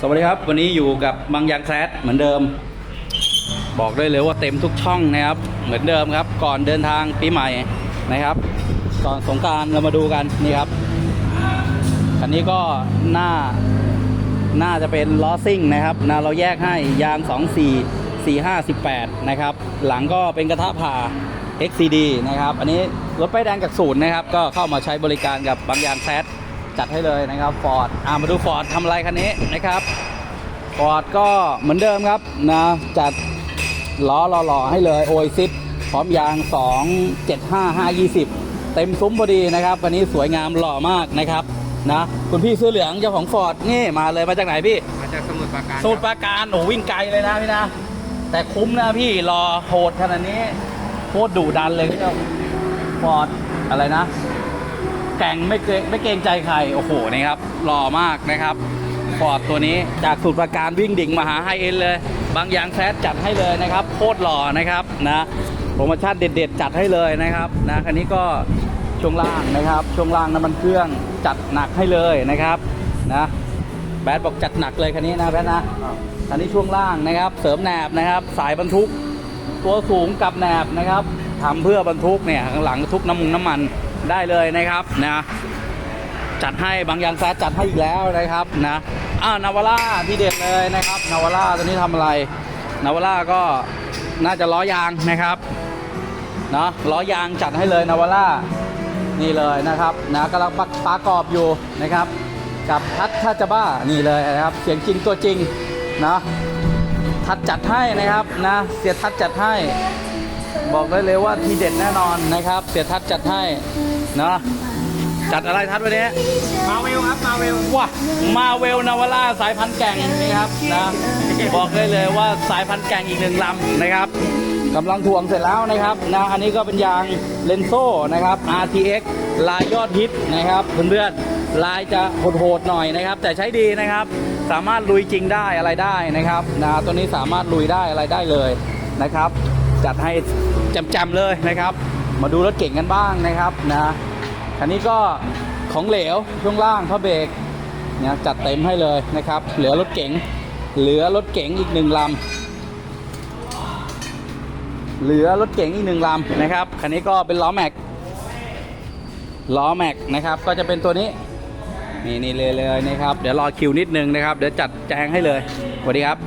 สวัสดีครับ วันนี้อยู่กับบางยางแคสเหมือนเดิม บอกได้เลยว่าเต็มทุกช่องนะครับ เหมือนเดิมครับ ก่อนเดินทางปีใหม่นะครับ ก่อนสงการเรามาดูกันนี่ครับคันนี้ก็หน้าน่าจะเป็นล้อซิ่งนะครับนะเราแยกให้ยาง 2 4 4 5 18 นะครับ หลังก็เป็นกระทะผ่า XCD นะครับ อันนี้รถป้ายแดงจากศูนย์นะครับ ก็เข้ามาใช้บริการกับบางยางแคลส จัดให้เลยนะครับฟอร์ดอ่ามาดูฟอร์ดทำอะไรคันนี้นะครับฟอร์ดก็เหมือนเดิมครับนะจัดล้อหล่อๆให้เลยโอยซิปพร้อมยาง 275 520 เต็มซุ้มพอดีนะครับคันนี้สวยงามหล่อมากนะครับนะคุณพี่เสื้อเหลืองเจ้าของฟอร์ดนี่มาเลยมาจากไหนพี่มาจากสมุทรปราการสมุทรปราการโอ้วิ่งไกลเลยนะพี่นะ แต่คุ้มนะพี่รอโหดขนาดนี้โคตรดุดันเลยพี่ฟอร์ดอะไรนะ แก่งไม่เกรงไม่เกรงใจใคร โอ้โหนี่ครับหล่อมากนะครับฟอร์ดตัวนี้จากสูตรประการวิ่งดิ่งมาหาไฮเอ็นเลย บางอย่างแซดจัดให้เลยนะครับโคตรหล่อนะครับนะโปรโมชั่นเด็ด ๆ จัดให้เลยนะครับนะคันนี้ก็ช่วงล่างนะครับ ช่วงล่างน้ำมันเครื่องจัดหนักให้เลยนะครับนะแบดบอกจัดหนักเลยคันนี้นะแบดนะคันนี้ช่วงล่างนะครับ เสริมแหนบนะครับ สายบรรทุก ตัวสูงกับแหนบนะครับทำเพื่อบรรทุกเนี่ยข้างหลังทุกน้ำมันน้ำมัน ได้เลยนะครับนะจัดให้บางยางแซดจัดให้อีกแล้วนะครับนะอ่านาวาร่าที่เด็ดเลยนะครับนาวาร่าตัวนี้ทำอะไรนาวาร่าก็น่าจะล้อยางนะครับเนาะล้อยางจัดให้เลยนาวาร่านี่เลยนะครับนะกำลังปักปากรอบอยู่นะครับ กับทัดทัจะบ้านี่เลยนะครับ เสียงจริงตัวจริงนะทัดจัดให้นะครับนะเสียทัดจัดให้ บอกได้เลยว่าทีเด็ดแน่นอนนะครับ เสียทัดจัดให้นะจัดอะไรทัดวันนี้มาเวลครับมาเวลว้ามาเวลนาวาร่าสายพันธุ์แก่งนี่ครับนะบอกได้เลยว่าสายพันธุ์แก่งอีกหนึ่งลำนะครับกำลังถ่วงเสร็จแล้วนะครับนะอันนี้ก็เป็นยางเลนโซ่นะครับ RTX ลายยอดฮิตนะครับเพื่อนๆลายจะโหดๆหน่อยนะครับ แต่ใช้ดีนะครับ สามารถลุยจริงได้อะไรได้นะครับนะตัวนี้สามารถลุยได้อะไรได้เลยนะครับ จัดให้จำๆเลยนะครับ มาดูรถเก่งกันบ้างนะครับนะคันนี้ก็ของเหลวช่วงล่างพระเบรกเนี่ยจัดเต็มให้เลยนะครับ เหลือรถเก๋งเหลือรถเก๋งอีกหนึ่งลำเหลือรถเก๋งอีกหนึ่งลำนะครับคันนี้ก็เป็นล้อแม็กล้อแม็กนะครับก็จะเป็นตัวนี้นี่นี่เลยเลยนะครับ เดี๋ยวรอคิวนิดนึงนะครับ เดี๋ยวจัดแจงให้เลยสวัสดีครับ